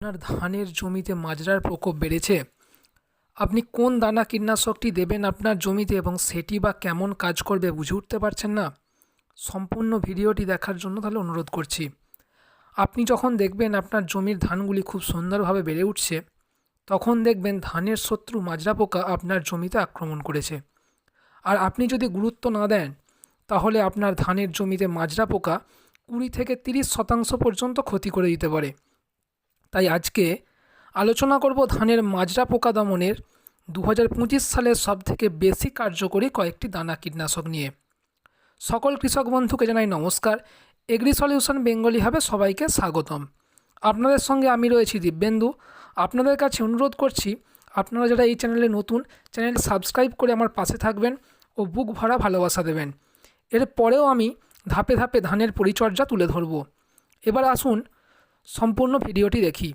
আপনার ধানের জমিতে মাজরার প্রকোপ বেড়েছে? আপনি কোন দানা কীটনাশকটি দেবেন আপনার জমিতে এবং সেটি বা কেমন কাজ করবে বুঝে উঠতে পারছেন না? সম্পূর্ণ ভিডিওটি দেখার জন্য তাহলে অনুরোধ করছি। আপনি যখন দেখবেন আপনার জমির ধানগুলি খুব সুন্দরভাবে বেড়ে উঠছে, তখন দেখবেন ধানের শত্রু মাজরা পোকা আপনার জমিতে আক্রমণ করেছে। আর আপনি যদি গুরুত্ব না দেন, তাহলে আপনার ধানের জমিতে মাজরা পোকা কুড়ি থেকে তিরিশ শতাংশ পর্যন্ত ক্ষতি করে দিতে পারে। তাই আজকে আলোচনা করব ধানের মাজরা পোকা দমনের দু হাজার পঁচিশ সালের সবথেকে বেশি কার্যকরী কয়েকটি দানা কীটনাশক নিয়ে। সকল কৃষক বন্ধুকে জানাই নমস্কার। এগ্রি সলিউশন বেঙ্গলি হবে সবাইকে স্বাগতম। আপনাদের সঙ্গে আমি রয়েছি দিব্যেন্দু। আপনাদের কাছে অনুরোধ করছি, আপনারা যারা এই চ্যানেলে নতুন, চ্যানেল সাবস্ক্রাইব করে আমার পাশে থাকবেন ও বুক ভরা ভালোবাসা দেবেন। এর পরেও আমি ধাপে ধাপে ধানের পরিচর্যা তুলে ধরব। এবার আসুন সম্পূর্ণ ভিডিওটি দেখি।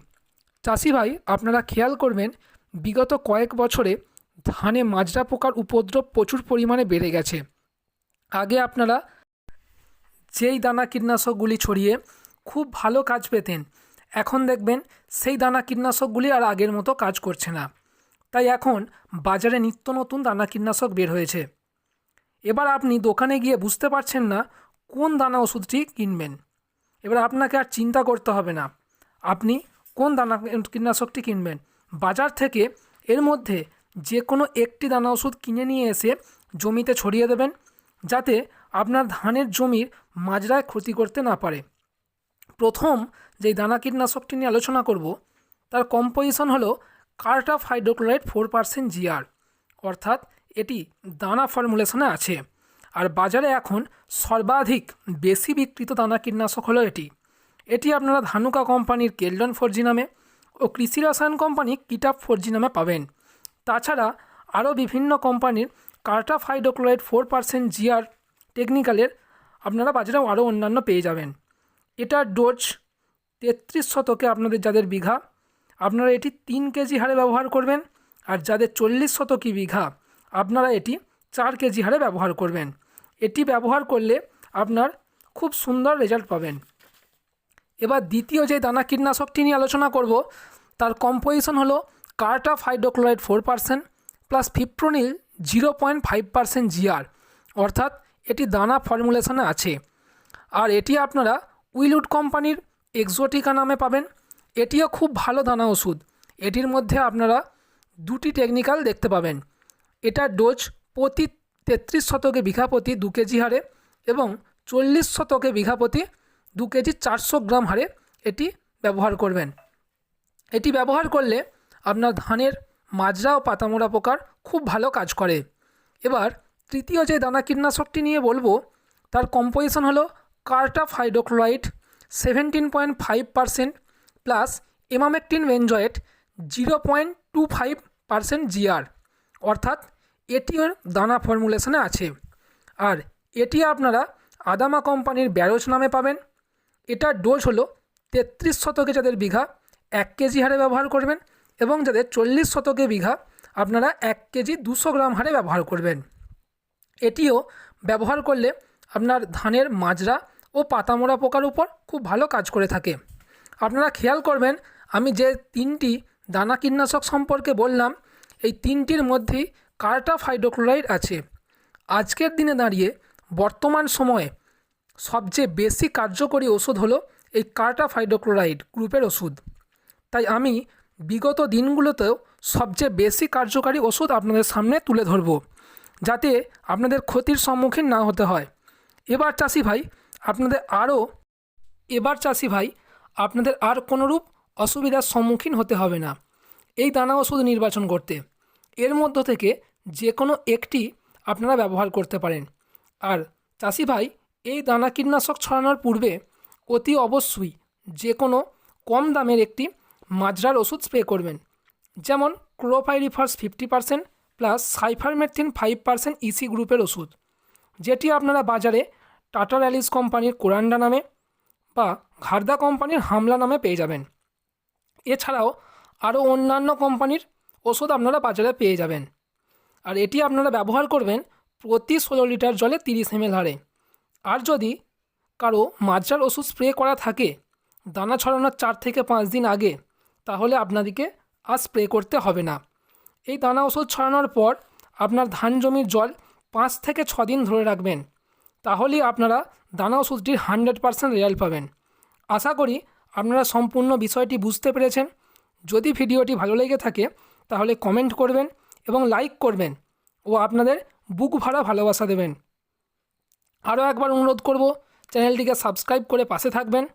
চাষি ভাই, আপনারা খেয়াল করবেন, বিগত কয়েক বছরে ধানে মাজরা পোকার উপদ্রব প্রচুর পরিমাণে বেড়ে গেছে। আগে আপনারা যেই দানা কীটনাশকগুলি ছড়িয়ে খুব ভালো কাজ পেতেন, এখন দেখবেন সেই দানা কীটনাশকগুলি আর আগের মতো কাজ করছে না। তাই এখন বাজারে নিত্য নতুন দানা কীটনাশক বের হয়েছে। এবার আপনি দোকানে গিয়ে বুঝতে পারছেন না কোন দানা ওষুধটি কিনবেন। এবার আপনাকে আর চিন্তা করতে হবে না। আপনি কোন দানা কীটনাশকটি কিনবেন? বাজার থেকে এর মধ্যে যে কোনো একটি দানা ওষুধ কিনে নিয়ে এসে জমিতে ছড়িয়ে দেবেন, যাতে আপনার ধানের জমির মাজরায় ক্ষতি করতে না পারে। প্রথম যেই দানা কীটনাশকটি নিয়ে আলোচনা করব, তার কম্পোজিশন হলো cartap hydrochloride four percent GR, অর্থাৎ এটি দানা ফর্মুলেশনে আছে। আর বাজারে এখন সর্বাধিক বেশি বিক্রিত দানা কীটনাশক হলো এটি। এটি আপনারা ধানুকা কোম্পানির কেলডন ফোরজি নামে ও কৃষি রসায়ন কোম্পানি কিটাপ ফোরজি নামে পাবেন। তাছাড়া আরও বিভিন্ন কোম্পানির cartap hydrochloride four percent GR টেকনিক্যালের আপনারা বাজারে আরও অন্যান্য পেয়ে যাবেন। এটার ডোজ তেত্রিশ শতকে আপনাদের যাদের বিঘা, আপনারা এটি তিন কেজি হারে ব্যবহার করবেন আর যাদের চল্লিশ শতকি বিঘা, আপনারা এটি চার কেজি হারে ব্যবহার করবেন। এটি ব্যবহার করলে আপনার খুব সুন্দর রেজাল্ট পাবেন। এবার দ্বিতীয় যে দানা কীটনাশকটি নিয়ে আলোচনা করব, তার কম্পোজিশন হলো cartap hydrochloride four percent plus fipronil zero point five percent GR, অর্থাৎ এটি দানা ফর্মুলেশনে আছে। আর এটি আপনারা উইলউড কোম্পানির এক্সোটিকা নামে পাবেন। এটিও খুব ভালো দানা ওষুধ। এটির মধ্যে আপনারা দুটি টেকনিক্যাল দেখতে পাবেন। এটার ডোজ প্রতি তেত্রিশ শতকে বিঘা প্রতি দু কেজি হারে এবং চল্লিশ শতকে বিঘা প্রতি দু কেজি চারশো গ্রাম হারে এটি ব্যবহার করবেন। এটি ব্যবহার করলে আপনার ধানের মাজরা ও পাতামোড়া পোকার খুব ভালো কাজ করে। এবার তৃতীয় যে দানা কীটনাশকটি নিয়ে বলব, তার কম্পোজিশন হলো cartap hydrochloride seventeen point five percent plus emamectin benzoate zero point two five percent GR. অর্থাৎ এটিও দানা ফর্মুলেশনে আছে। আর এটি আপনারা আদামা কোম্পানির ব্যারোজ নামে পাবেন। এটার ডোজ হলো তেত্রিশ শতকে যাদের বিঘা এক কেজি হারে ব্যবহার করবেন এবং যাদের চল্লিশ শতকে বিঘা আপনারা এক কেজি দুশো গ্রাম হারে ব্যবহার করবেন। এটিও ব্যবহার করলে আপনার ধানের মাজরা ও পাতামোড়া পোকার উপর খুব ভালো কাজ করে থাকে। আপনারা খেয়াল করবেন, আমি যে তিনটি দানা কীটনাশক সম্পর্কে বললাম, এই তিনটির মধ্যেই কার্টা হাইড্রোক্লোরাইড আছে। আজকের দিনে দাঁড়িয়ে বর্তমান সময়ে সবচেয়ে বেশি কার্যকরী ওষুধ হলো এই কার্টা হাইড্রোক্লোরাইড গ্রুপের ওষুধ। তাই আমি বিগত দিনগুলোতেও সবচেয়ে বেশি কার্যকারী ওষুধ আপনাদের সামনে তুলে ধরব, যাতে আপনাদের ক্ষতির সম্মুখীন না হতে হয়। এবার চাষি ভাই, আপনাদের আরও, এবার চাষি ভাই, আপনাদের আর কোনোরূপ অসুবিধার সম্মুখীন হতে হবে না। এই দানা ওষুধ নির্বাচন করতে। এর মধ্য থেকে যে কোনো একটি আপনারা ব্যবহার করতে পারেন। আর চাষি ভাই, এই দানা কীটনাশক ছড়ানোর পূর্বে অতি অবশ্যই যে কোনো কম দামের একটি মাজরার ওষুধ স্প্রে করবেন। যেমন chlorpyrifos fifty percent plus cypermethrin five percent EC গ্রুপের ওষুধ, যেটি আপনারা বাজারে টাটা র্যালিস কোম্পানির কোরান্ডা নামে বা ঘারদা কোম্পানির হামলা নামে পেয়ে যাবেন। এছাড়াও আরও অন্যান্য কোম্পানির ওষুধ আপনারা বাজারে পেয়ে যাবেন। আর এটি আপনারা ব্যবহার করবেন প্রতি ষোলো লিটার জলে তিরিশ এমএল হারে। আর যদি কারও মাজরার ওষুধ স্প্রে করা থাকে দানা ছড়ানোর চার থেকে পাঁচ দিন আগে, তাহলে আপনাদেরকে আর স্প্রে করতে হবে না। এই দানা ওষুধ ছড়ানোর পর আপনার ধান জমির জল পাঁচ থেকে ছ দিন ধরে রাখবেন। তাহলেই আপনারা দানা ওষুধটির হান্ড্রেড পারসেন্ট রেজাল্ট পাবেন। আশা করি আপনারা সম্পূর্ণ বিষয়টি বুঝতে পেরেছেন। যদি ভিডিওটি ভালো লেগে থাকে, তাহলে কমেন্ট করবেন এবং লাইক করবেন ও আপনাদের বুক ভাড়া ভালোবাসা দেবেন। আরও একবার অনুরোধ করব, চ্যানেলটিকে সাবস্ক্রাইব করে পাশে থাকবেন।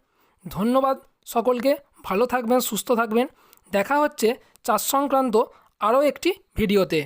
ধন্যবাদ সকলকে, ভালো থাকবেন, সুস্থ থাকবেন। দেখা হচ্ছে চাষ সংক্রান্ত আরও একটি ভিডিওতে।